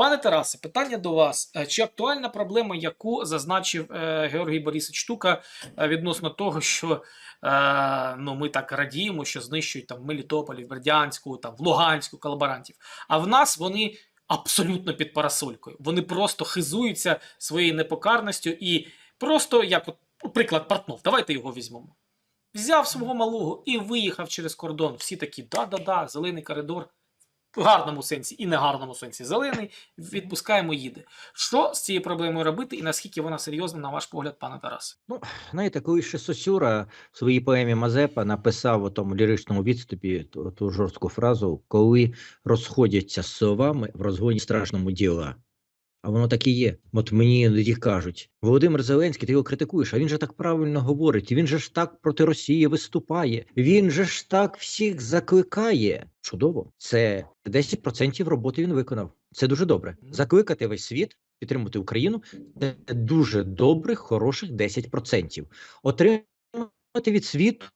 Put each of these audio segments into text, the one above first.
Пане Тарасе, питання до вас. Е, Чи актуальна проблема, яку зазначив е, Георгій Борисович Штука е, відносно того, що ну, ми так радіємо, що знищують там Мелітополі, Бердянську, там в Луганську колаборантів. А в нас вони абсолютно під парасолькою. Вони просто хизуються своєю непокарністю і просто як от, приклад Портнов. Давайте його візьмемо. Взяв свого малого і виїхав через кордон. Всі такі да-да-да, зелений коридор. В гарному сенсі і негарному сенсі зелений, відпускаємо, їде. Що з цією проблемою робити, і наскільки вона серйозна, на ваш погляд, пане Тарас? Ну, знаєте, коли ще Сосюра в своїй поемі Мазепа написав у тому ліричному відступі ту, ту жорстку фразу, коли розходяться з совами в розгоні страшному діла. А воно так і є. От мені іноді кажуть: Володимир Зеленський, ти його критикуєш, а він же так правильно говорить, він же ж так проти Росії виступає, він же ж так всіх закликає. Чудово, це 10% роботи він виконав. Це дуже добре. Закликати весь світ, підтримати Україну це дуже добрих, хороших 10%. Отримати від світу.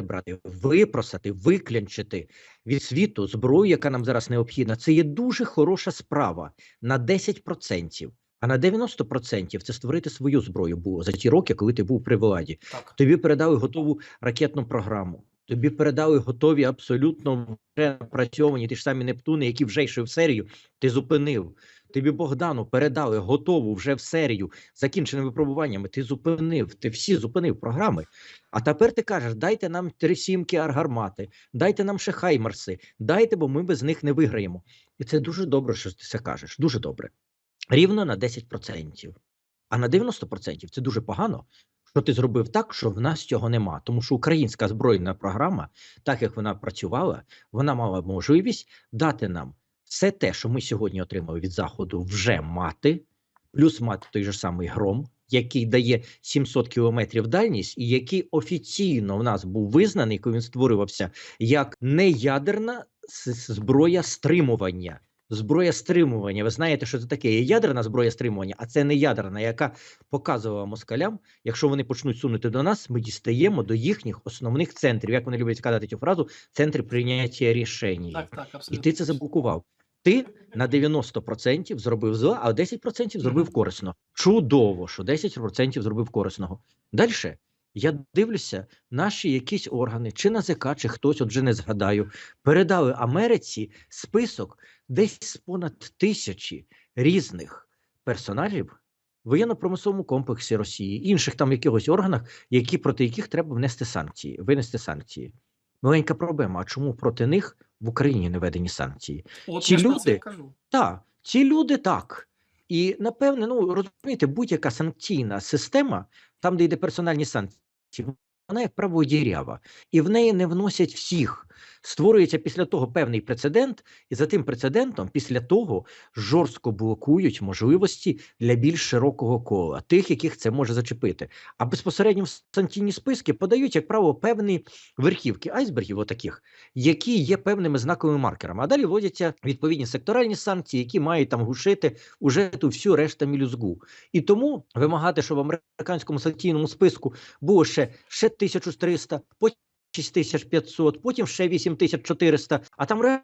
Брати, випросати, виклянчити від світу зброю, яка нам зараз необхідна, це є дуже хороша справа на 10%. А на 90% це створити свою зброю було за ті роки, коли ти був при владі. Так. Тобі передали готову ракетну програму. Тобі передали готові абсолютно вже напрацьовані ті ж самі Нептуни, які вже йшли в серію. Ти зупинив. Тобі Богдану передали готову вже в серію закінченими випробуваннями. Ти зупинив. Ти всі зупинив програми. А тепер ти кажеш: дайте нам три сімки аргармати, дайте нам ще хаймарси, дайте, бо ми без них не виграємо. І це дуже добре, що ти це кажеш. Дуже добре. Рівно на 10%. А на 90% це дуже погано, що ти зробив так, що в нас цього нема. Тому що українська збройна програма, так як вона працювала, вона мала можливість дати нам все те, що ми сьогодні отримали від заходу, вже мати, плюс мати той же самий гром, який дає 700 кілометрів дальність, і який офіційно в нас був визнаний, коли він створювався як неядерна зброя стримування. Зброя стримування. Ви знаєте, що це таке? Є ядерна зброя стримування, а це не ядерна, яка показувала москалям, якщо вони почнуть сунути до нас, ми дістаємо до їхніх основних центрів. Як вони люблять сказати цю фразу, центри прийняття рішень. Так, так, І ти це заблокував. Ти на 90% зробив зло, а 10% зробив корисно. Чудово, що 10% зробив корисного. Далі я дивлюся, наші якісь органи, чи НАЗК, чи хтось, от вже не згадаю, передали Америці список десь з понад тисячі різних персоналів в воєнно-промисловому комплексі Росії, інших там якихось органах, які проти яких треба внести санкції, винести санкції. Маленька проблема. А чому проти них в Україні не введені санкції? От ці люди-. Так, ці люди так. І напевне, ну розумієте, будь-яка санкційна система, там, де йде персональні санкції, вона як правило дірява, і в неї не вносять всіх. Створюється після того певний прецедент, і за тим прецедентом, після того жорстко блокують можливості для більш широкого кола, тих, яких це може зачепити. А безпосередньо в санкційні списки подають, як правило, певні верхівки айсбергів, отаких, які є певними знаковими маркерами. А далі вводяться відповідні секторальні санкції, які мають там глушити уже ту всю решту мілюзгу. І тому вимагати, щоб в американському санкційному списку було ще, ще 1300, потім 6500, потім ще 8400, а там реально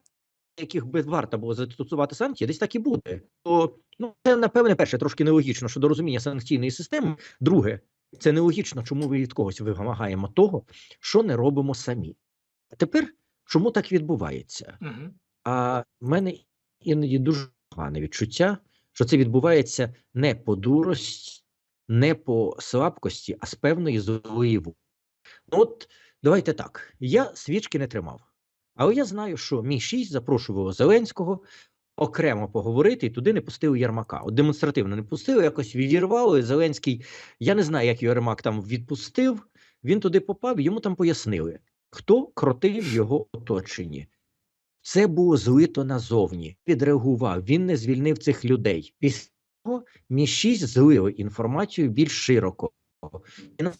яких би варто було застосувати санкції, десь так і буде. То ну це напевне перше трошки нелогічно щодо розуміння санкційної системи. Друге, це нелогічно, чому ми від когось вимагаємо того, що не робимо самі. А тепер чому так відбувається? Мгм. А в мене іноді дуже погане відчуття, що це відбувається не по дурості, не по слабкості, а з певної злої. Ну от давайте так. Я свічки не тримав, але я знаю, що мій 6 запрошував Зеленського окремо поговорити, і туди не пустили Єрмака. От демонстративно не пустили, якось відірвало. Зеленський, я не знаю, як Єрмак там відпустив. Він туди попав, йому там пояснили, хто кротив його оточенні. Це було злито назовні. Відреагував. Він не звільнив цих людей. Після того мі 6 злили інформацію більш широко. І на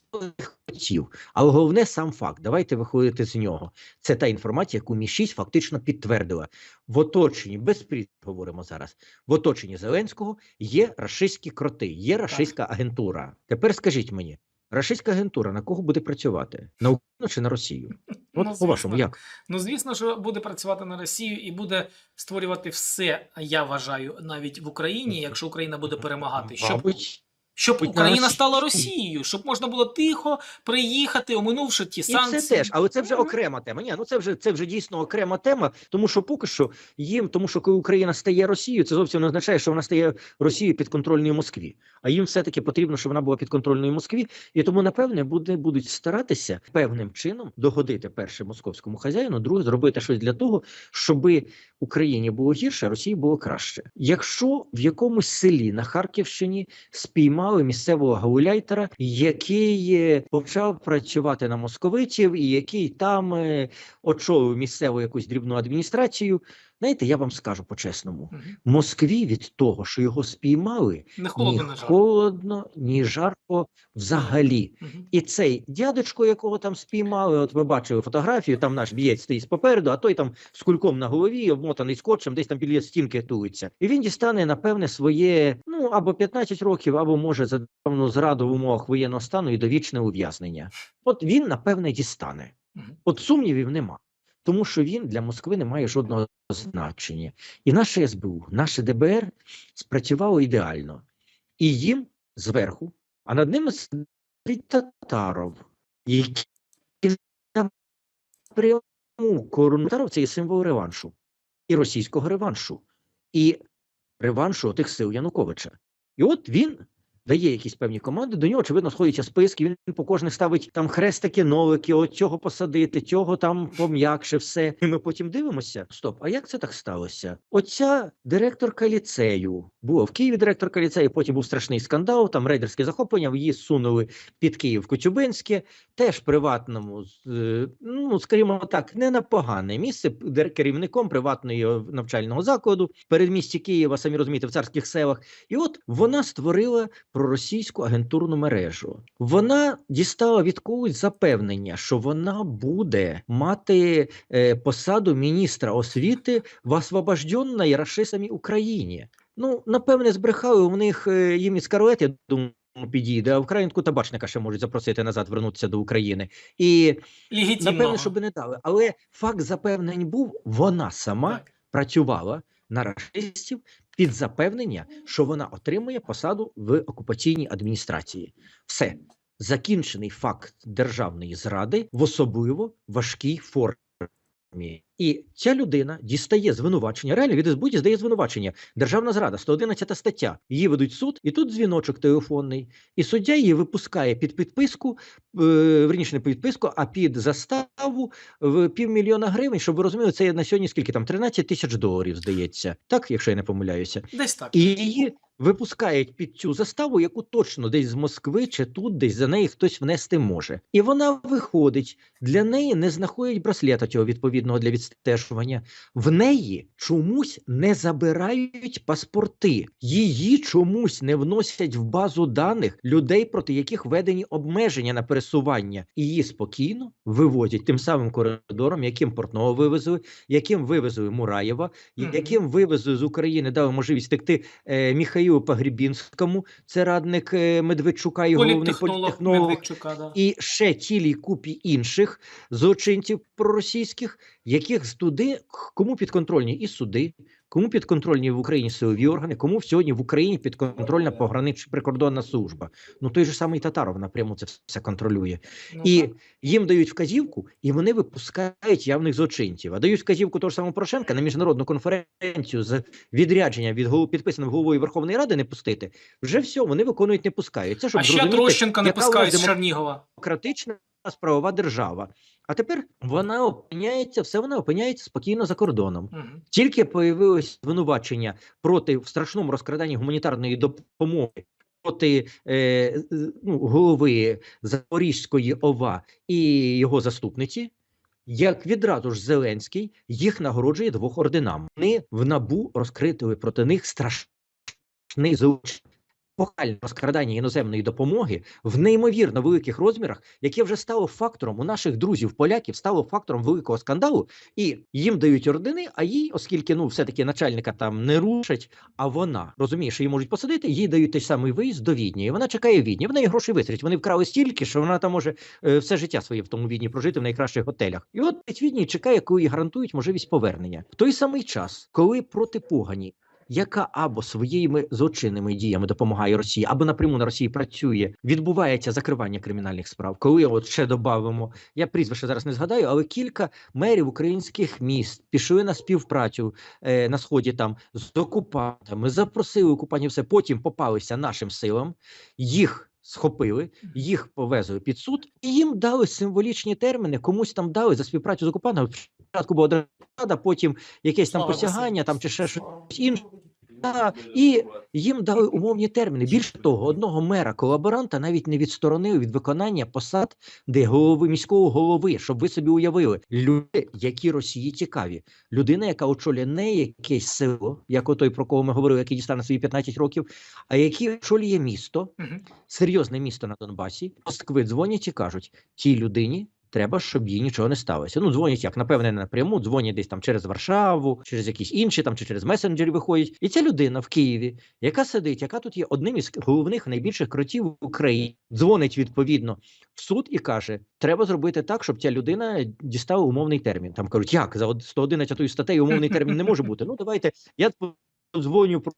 хотів. Але головне сам факт. Давайте виходити з нього. Це та інформація, яку мі 6 фактично підтвердила. В оточенні, без прізвищ говоримо зараз. В оточенні Зеленського є рашистські кроти, є рашистська агентура. Тепер скажіть мені, Рашистська агентура на кого буде працювати? На Україну чи на Росію? От Ну, по-вашому, як? Ну, звісно, що буде працювати на Росію і буде створювати все, я вважаю, навіть в Україні, якщо Україна буде перемагати, щоб, Мабуть, щоб Україна стала Росією, щоб можна було тихо приїхати, оминувши ті І санкції. це теж, але це вже окрема тема. Ні, ну це вже це вже дійсно окрема тема, тому що поки що їм, тому що коли Україна стає Росією, це зовсім не означає, що вона стає Росією підконтрольною Москві. А їм все-таки потрібно, щоб вона була підконтрольною Москві, і тому, напевне, буде будуть старатися певним чином догодити перше московському хазяїну, друге зробити щось для того, щоби Україні було гірше, а Росії було краще. Якщо в якомусь селі на Харківщині спіймали місцевого гауляйтера, який е, почав працювати на московитів, і який там е, очолив місцеву якусь дрібну адміністрацію. Знаєте, я вам скажу по-чесному: Мгм. Москві від того, що його спіймали, Не холодно, ні жаль. холодно, ні жарко взагалі. Мгм. І цей дядечко, якого там спіймали, от ви бачили фотографію, там наш бієць стоїть попереду, а той там з кульком на голові, обмотаний скотчем, десь там біля стінки тулиться. І він дістане, напевне, своє ну або 15 років, або може за певну зраду в умовах воєнного стану і довічне ув'язнення. От він, напевне, дістане. От сумнівів нема. Тому що він для Москви не має жодного значення. І наше СБУ, наше ДБР спрацювало ідеально. І їм зверху, а над ними сидить Татаров, який напряму кору Татаров це є символ реваншу. І російського реваншу, і реваншу тих сил Януковича. І от він дає якісь певні команди, до нього, очевидно, сходяться списки, він по кожних ставить там хрестики, нолики, от цього посадити, цього там пом'якше, все. І ми потім дивимося. Стоп, а як це так сталося? Оця директорка ліцею була в Києві директорка ліцею, потім був страшний скандал, там рейдерське захоплення, її сунули під Київ Коцюбинське, теж приватному, е, ну скажімо так, не на погане місце, керівником приватного навчального закладу передмісті Києва, самі розумієте, в царських селах. І от вона створила проросійську агентурну мережу. Вона дістала від когось запевнення, що вона буде мати е, посаду міністра освіти в освобожденій рашистами Україні. Ну, напевне, збрехали у них е, їм із Карует, я думаю, підійде, а українку табачника ще можуть запросити назад вернутися до України. І Легітимного. напевне, щоб не дали. Але факт запевнень був, вона сама Так. працювала на рашистів під запевнення, що вона отримує посаду в окупаційній адміністрації. Все закінчений факт державної зради в особливо важкій формі. І ця людина дістає звинувачення. Реально від СБУ дістає звинувачення. Державна зрада, 111 стаття. Її ведуть в суд, і тут дзвіночок телефонний. І суддя її випускає під підписку, е, верніше не під підписку, а під заставу в півмільйона гривень. Щоб ви розуміли, це на сьогодні скільки там 13 тисяч доларів, здається. Так, якщо я не помиляюся. Десь так. І її випускають під цю заставу, яку точно десь з Москви чи тут, десь за неї хтось внести може. І вона виходить. Для неї не знаходять браслета цього відповідного для відстежування. В неї чомусь не забирають паспорти. Її чомусь не вносять в базу даних людей, проти яких введені обмеження на пересування. І її спокійно вивозять тим самим коридором, яким Портного вивезли, яким вивезли Мураєва, яким вивезли з України, дали можливість втекти е, Міхаїлу Пагрібінському, це радник е, Медведчука і головний політтехнолог, Медведчука, да. і ще цілій купі інших злочинців проросійських, яких туди кому підконтрольні? І суди, кому підконтрольні в Україні силові органи, кому сьогодні в Україні підконтрольна погранична прикордонна служба. Ну той же самий Татаров напряму це все контролює. Ну, І так. їм дають вказівку, і вони випускають явних злочинців. А дають вказівку того ж самого Порошенка на міжнародну конференцію з відрядження від голов підписаним головою Верховної Ради не пустити. Вже все, вони виконують, не пускають. Це щоб А ще Трощенка не пускають з Чернігова. демократична правова держава. А тепер вона опиняється, все вона опиняється спокійно за кордоном. Мгм. Тільки появилось звинувачення проти в страшному розкраданні гуманітарної допомоги проти е, ну, голови Запорізької ОВА і його заступниці. Як відразу ж Зеленський їх нагороджує двох орденами. Вони в набу розкрили проти них страшний злочин. Епохальне розкрадання іноземної допомоги в неймовірно великих розмірах, яке вже стало фактором у наших друзів поляків, стало фактором великого скандалу, і їм дають ордени, а їй, оскільки ну все-таки начальника там не рушать, а вона розуміє, що її можуть посадити, їй дають той самий виїзд до Відні. І вона чекає Відні. В неї грошей вистачить. Вони вкрали стільки, що вона там може е, все життя своє в тому Відні прожити в найкращих готелях. І от Відні чекає, коли їй гарантують можливість повернення. В той самий час, коли проти погані яка або своїми злочинними діями допомагає Росії, або напряму на Росії працює, відбувається закривання кримінальних справ. Коли от ще додамо, я прізвище зараз не згадаю, але кілька мерів українських міст пішли на співпрацю е, на сході там з окупантами, запросили окупантів, все потім попалися нашим силам, їх. Схопили, їх повезли під суд, і їм дали символічні терміни. Комусь там дали за співпрацю з окупантами. Спочатку була держава, потім якесь там посягання, там чи ще щось інше. Та, і їм дали умовні терміни. Більше того, одного мера колаборанта навіть не відсторонили від виконання посад, де голови міського голови, щоб ви собі уявили, люди, які Росії цікаві, людина, яка очолює не якесь село, як отой, про кого ми говорили, який дістане свої 15 років, а який очолює місто, серйозне місто на Донбасі. Москви дзвонять і кажуть, тій людині. Треба, щоб їй нічого не сталося. Ну, дзвонять як, напевне, не напряму, дзвонять десь там через Варшаву, через якісь інші там чи через месенджері виходять. І ця людина в Києві, яка сидить, яка тут є одним із головних найбільших кротів в Україні, дзвонить відповідно в суд і каже: треба зробити так, щоб ця людина дістала умовний термін. Там кажуть, як за од- 111 статтею умовний термін не може бути. Ну давайте я дзвоню про.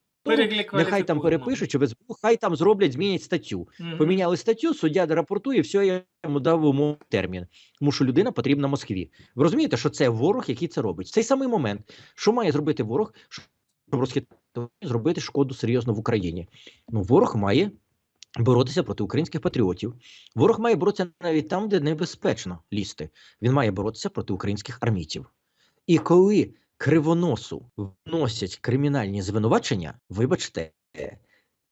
Нехай там перепишуть, чи хай там зроблять, змінять статтю. Мгм. Поміняли статтю, суддя рапортує, все, я йому дав умовний термін. Тому що людина потрібна Москві. Ви розумієте, що це ворог, який це робить. В цей самий момент, що має зробити ворог, щоб розхитати, зробити шкоду серйозно в Україні. Ну, ворог має боротися проти українських патріотів. Ворог має боротися навіть там, де небезпечно лізти. Він має боротися проти українських армійців. І коли кривоносу вносять кримінальні звинувачення, вибачте.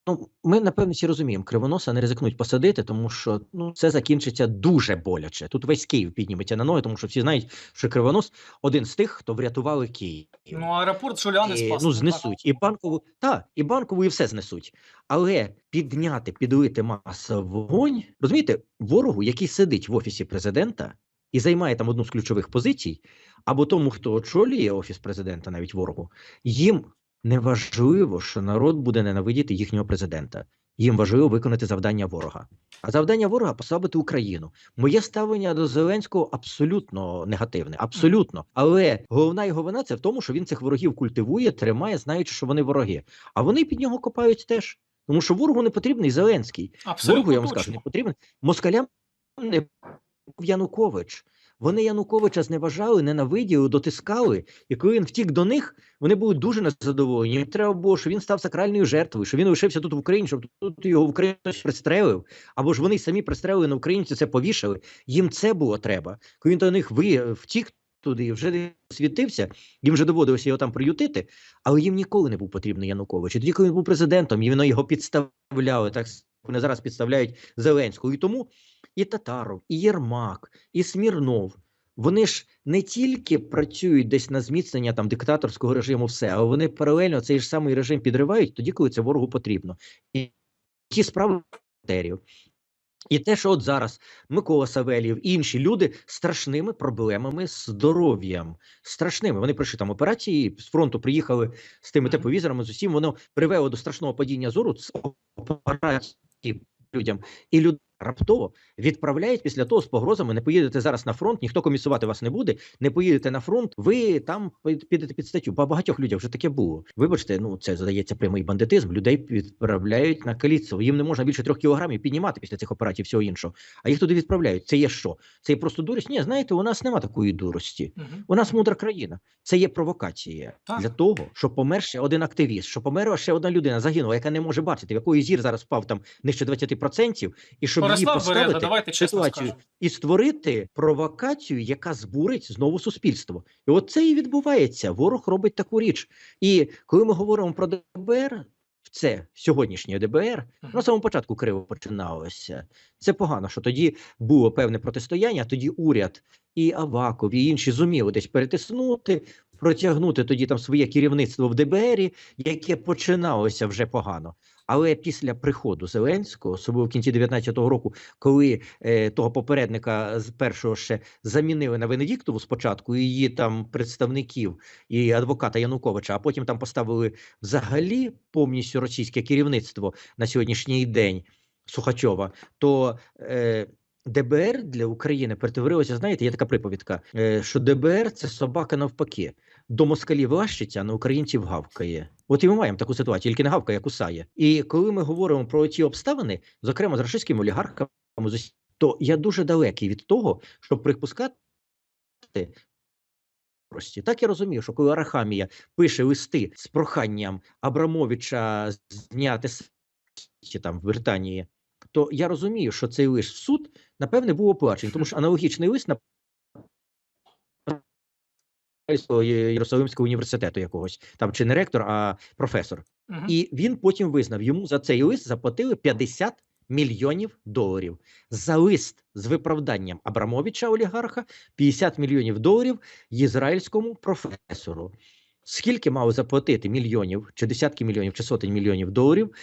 Ну, ми напевно всі розуміємо, кривоноса не ризикнуть посадити, тому що ну це закінчиться дуже боляче. Тут весь Київ підніметься на ноги, тому що всі знають, що кривонос один з тих, хто врятували Київ. Ну, аеропорт Шуляни спас. ну, знесуть і банкову, та і банкову, і все знесуть. Але підняти, підлити масовий вогонь, розумієте, ворогу, який сидить в офісі президента і займає там одну з ключових позицій, або тому, хто очолює офіс президента, навіть ворогу, їм не важливо, що народ буде ненавидіти їхнього президента. Їм важливо виконати завдання ворога. А завдання ворога послабити Україну. Моє ставлення до Зеленського абсолютно негативне, абсолютно. Але головна його вина це в тому, що він цих ворогів культивує, тримає, знаючи, що вони вороги. А вони під нього копають теж. Тому що ворогу не потрібний Зеленський. Ворогу, я Абсолютно вам скажу, не потрібен. Москалям не Янукович. Вони Януковича зневажали, ненавиділи, дотискали. І коли він втік до них, вони були дуже незадоволені. Їм треба було, що він став сакральною жертвою, що він лишився тут в Україні, щоб тут його в Україні пристрелив. Або ж вони самі пристрелили на українців, це повішали. Їм це було треба. Коли він до них ви втік туди, вже не світився, їм вже доводилося його там приютити, але їм ніколи не був потрібний Янукович. І тоді, коли він був президентом, і його підставляли, так вони зараз підставляють Зеленського. І тому і Татаров, і Єрмак, і Смірнов. Вони ж не тільки працюють десь на зміцнення там диктаторського режиму, все, а вони паралельно цей ж самий режим підривають тоді, коли це ворогу потрібно. І ті справи матерію. І те, що от зараз Микола Савельєв, інші люди страшними проблемами з здоров'ям. Страшними. Вони пройшли там операції з фронту, приїхали з тими тепловізорами, з усім воно привело до страшного падіння зору з операції людям. І люди раптово відправляють після того з погрозами: не поїдете зараз на фронт, ніхто комісувати вас не буде. Не поїдете на фронт, ви там підете під статтю. Ба багатьох людях вже таке було. Вибачте, ну це задається прямий бандитизм. Людей відправляють на каліцтво. Їм не можна більше трьох кілограмів піднімати після цих операцій, всього іншого. А їх туди відправляють. Це є що? Це є просто дурість? Ні, знаєте, у нас нема такої дурості. Мгм. У нас мудра країна. Це є провокація Так. для того, щоб помер ще один активіст, щоб померла ще одна людина, загинула, яка не може бачити, в якої зір зараз впав там нижче 20%, і щоб Борислав Береза, давайте чесно ситуацію скажемо. і створити провокацію, яка збурить знову суспільство. І от це і відбувається. Ворог робить таку річ. І коли ми говоримо про ДБР, це сьогоднішнє ДБР, на самому початку криво починалося. Це погано, що тоді було певне протистояння, тоді уряд і Аваков, і інші зуміли десь перетиснути, протягнути тоді там своє керівництво в ДБРі, яке починалося вже погано. Але після приходу Зеленського, особливо в кінці 19-го року, коли е, того попередника з першого ще замінили на Венедіктову спочатку, її там представників і адвоката Януковича, а потім там поставили взагалі повністю російське керівництво на сьогоднішній день Сухачова, то е, ДБР для України перетворилося, знаєте, є така приповідка, е, що ДБР це собака навпаки. До москалів лащиться, а на українців гавкає. От і ми маємо таку ситуацію, тільки не гавкає, а кусає. І коли ми говоримо про ці обставини, зокрема з російськими олігархами, то я дуже далекий від того, щоб припускати. Прості. Так я розумію, що коли Арахамія пише листи з проханням Абрамовича зняти там в Британії, то я розумію, що цей лист в суд напевне був оплачений, тому що аналогічний лист на Єрусалимського університету якогось там чи не ректор, а професор. Мгм. І він потім визнав, йому за цей лист заплатили 50 мільйонів доларів. За лист з виправданням Абрамовича олігарха 50 мільйонів доларів ізраїльському професору. Скільки мав заплатити мільйонів, чи десятки мільйонів, чи сотень мільйонів доларів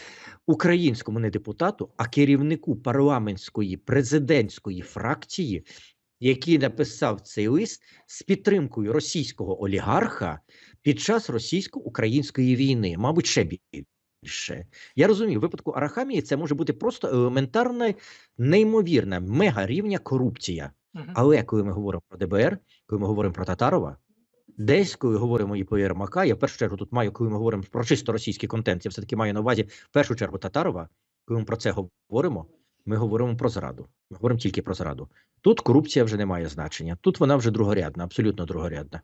українському не депутату, а керівнику парламентської президентської фракції, який написав цей лист з підтримкою російського олігарха під час російсько-української війни, мабуть, ще більше. Я розумію, в випадку Арахамії це може бути просто елементарна, неймовірна, мега рівня корупція. Але коли ми говоримо про ДБР, коли ми говоримо про Татарова, десь, коли говоримо і про Єрмака, я в першу чергу тут маю, коли ми говоримо про чисто російський контент, я все-таки маю на увазі в першу чергу Татарова, коли ми про це говоримо, ми говоримо про зраду. Говоримо тільки про зраду. Тут корупція вже не має значення. Тут вона вже другорядна, абсолютно другорядна.